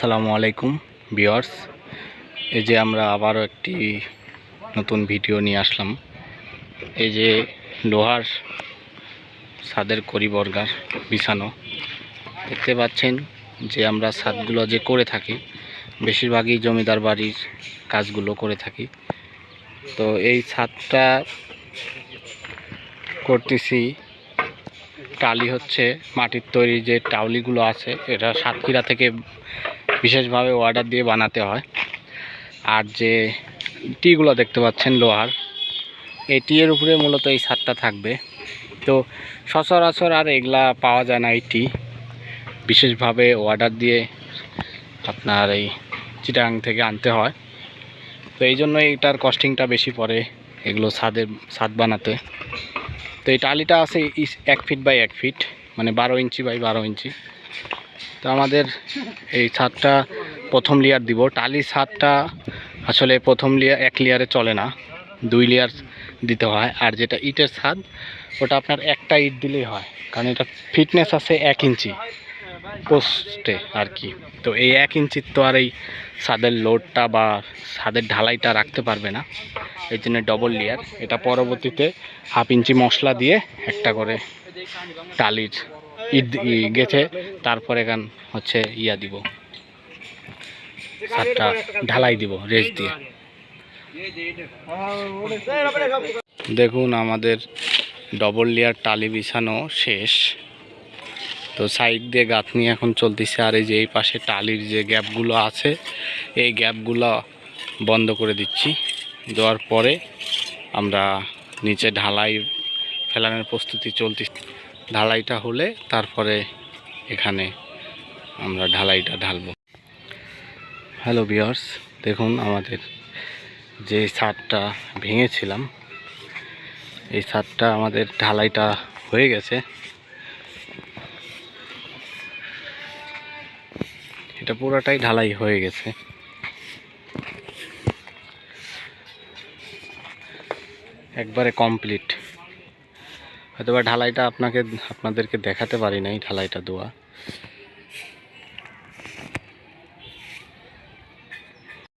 আসসালামু আলাইকুম বিয়ার্স এই যে আমরা আবারও একটি নতুন ভিডিও নিয়ে আসলাম। এই যে লোহার ছাদের করি বর্গার বিছানো। দেখতে পাচ্ছেন যে আমরা ছাদগুলো যে করে থাকি, বেশিরভাগই জমিদার বাড়ির কাজগুলো করে থাকি। তো এই ছাদটা করতেছি, টালি হচ্ছে মাটির তৈরি যে টাউলিগুলো আছে, এটা সাতক্ষীরা থেকে বিশেষভাবে অর্ডার দিয়ে বানাতে হয়। আর যে টিগুলো দেখতে পাচ্ছেন লোহার, এই টিয়ের উপরে মূলত এই ছাদটা থাকবে। তো সচরাচর আর এগুলা পাওয়া যায় না এই টি। বিশেষভাবে অর্ডার দিয়ে আপনার এই চিটাং থেকে আনতে হয়। তো এই জন্য এটার কস্টিংটা বেশি পড়ে এগুলো ছাদের, ছাদ বানাতে। তো এই টালিটা আছে এক ফিট বাই এক ফিট মানে বারো ইঞ্চি বাই বারো ইঞ্চি। তো আমাদের এই ছাদটা প্রথম লেয়ার দিব। টালি ছাদটা আসলে প্রথম লেয়ার এক লেয়ারে চলে না, দুই লেয়ার দিতে হয়। আর যেটা ইটের ছাদ, ওটা আপনার একটা ইট দিলেই হয়, কারণ এটা ফিটনেস আছে এক ইঞ্চি পোস্টে আর কি। তো এই এক ইঞ্চির তো আর এই ছাদের লোডটা বা ছাদের ঢালাইটা রাখতে পারবে না। এই জন্য ডবল লেয়ার এটা পরবর্তীতে হাফ ইঞ্চি মশলা দিয়ে একটা করে টালির ইট গেছে তারপরে এখান হচ্ছে ইয়া দিব। ছাদটা ঢালাই দিব রেস দিয়ে। দেখুন আমাদের ডবল লেয়ার টালি বিছানো শেষ। তো সাইড দিয়ে গাঁথনি এখন চলতেছে আর এই যে এই পাশে টালির যে গ্যাপগুলো আছে, এই গ্যাপগুলো বন্ধ করে দিচ্ছি। দেওয়ার পরে আমরা নিচে ঢালাই ফেলানোর প্রস্তুতি চলতে ঢালাইটা হলে তারপরে এখানে আমরা ঢালাইটা ঢালবো। হ্যালো বিয়ার্স দেখুন আমাদের যে ছাদটা ভেঙেছিলাম, এই ছাদটা আমাদের ঢালাইটা হয়ে গেছে। এটা পুরোটাই ঢালাই হয়ে গেছে। একবারে কমপ্লিট হয়তো বা ঢালাইটা আপনাকে আপনাদেরকে দেখাতে পারি নাই ঢালাইটা দেওয়া